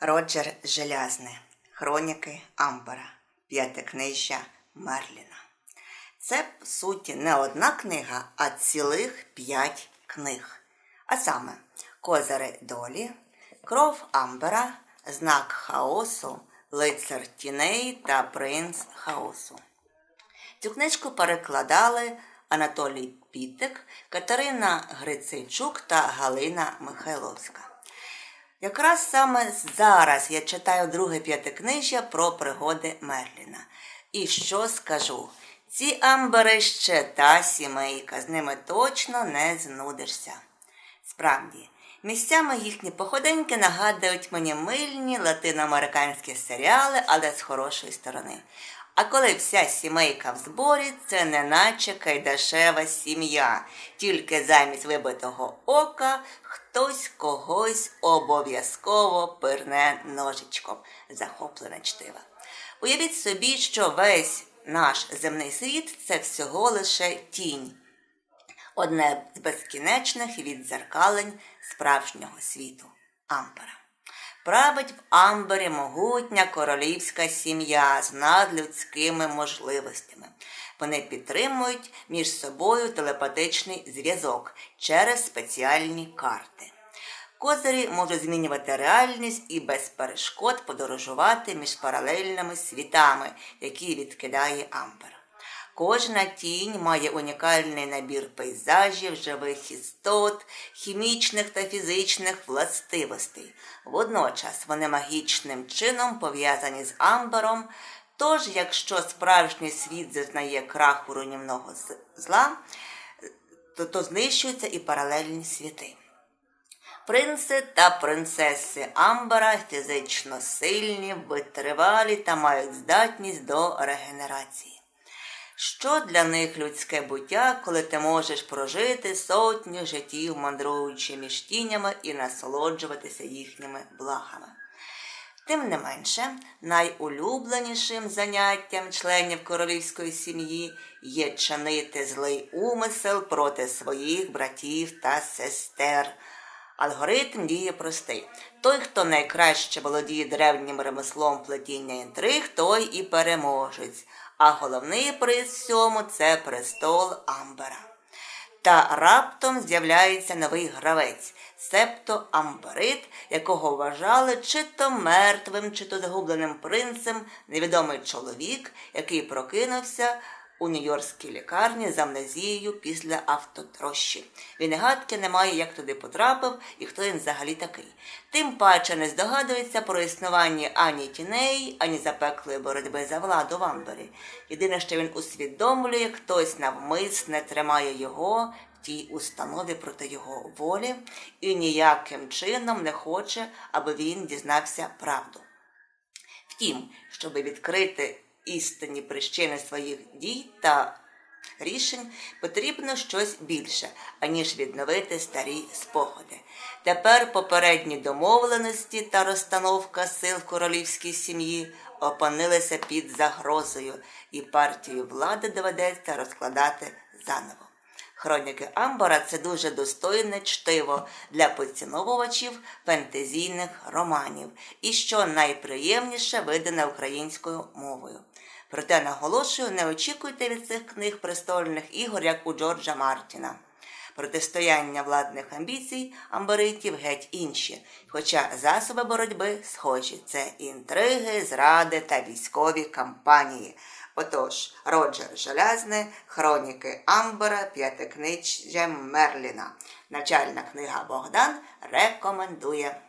Роджер Желязне. Хроніки Амбара. П'ятикнижжя Мерліна. Це, по суті, не одна книга, а цілих п'ять книг. А саме Козари долі, Кров Амбера, Знак хаосу, Лицар тіней та Принц хаосу. Цю книжку перекладали Анатолій Пітик, Катерина Грицейчук та Галина Михайловська. Якраз саме зараз я читаю друге п'ятикнижжя про пригоди Мерліна. І що скажу? Ці амбери ще та сімейка, з ними точно не знудишся. Справді, місцями їхні походеньки нагадують мені мильні латиноамериканські серіали, але з хорошої сторони. А коли вся сімейка в зборі, це неначе кайдашева сім'я, тільки замість вибитого ока хтось когось обов'язково пирне ножичком, захоплене чтива. Уявіть собі, що весь наш земний світ це всього лише тінь, одне з безкінечних відзеркалень справжнього світу Ампера. Править в Амбері могутня королівська сім'я з надлюдськими можливостями. Вони підтримують між собою телепатичний зв'язок через спеціальні карти. Козирі можуть змінювати реальність і без перешкод подорожувати між паралельними світами, які відкидає Амбер. Кожна тінь має унікальний набір пейзажів, живих істот, хімічних та фізичних властивостей. Водночас вони магічним чином пов'язані з амбером. Тож, якщо справжній світ зазнає краху руйнівного зла, то, то знищуються і паралельні світи. Принци та принцеси Амбера фізично сильні, витривалі та мають здатність до регенерації. Що для них людське буття, коли ти можеш прожити сотню життів, мандруючи між тінями і насолоджуватися їхніми благами? Тим не менше, найулюбленішим заняттям членів королівської сім'ї є чинити злий умисел проти своїх братів та сестер. Алгоритм діє простий. Той, хто найкраще володіє древнім ремеслом плетіння інтриг, той і переможець а головний приз всьому це престол Амбера. Та раптом з'являється новий гравець, септо Амберит, якого вважали чи то мертвим, чи то загубленим принцем, невідомий чоловік, який прокинувся у Нью-Йоркській лікарні з амнезією після автотрощі. Він гадки не має, як туди потрапив і хто він взагалі такий. Тим паче не здогадується про існування ані тіней, ані запеклої боротьби за владу в Амбері. Єдине, що він усвідомлює, хтось навмисне тримає його в тій установі проти його волі і ніяким чином не хоче, аби він дізнався правду. Втім, щоб відкрити істинні причини своїх дій та рішень потрібно щось більше, аніж відновити старі спогади. Тепер попередні домовленості та розстановка сил в королівській сім'ї опинилися під загрозою, і партію влади доведеться розкладати заново. Хроніки Амбара це дуже достойне чтиво для поціновувачів фентезійних романів і що найприємніше видане українською мовою. Проте наголошую, не очікуйте від цих книг престольних ігор, як у Джорджа Мартіна. Протистояння владних амбіцій амбаритів геть інші, хоча засоби боротьби схожі це інтриги, зради та військові кампанії. Отож, Роджер Желязне, Хроніки Амбера, П'ятикнижжя Мерліна. Начальна книга Богдан рекомендує.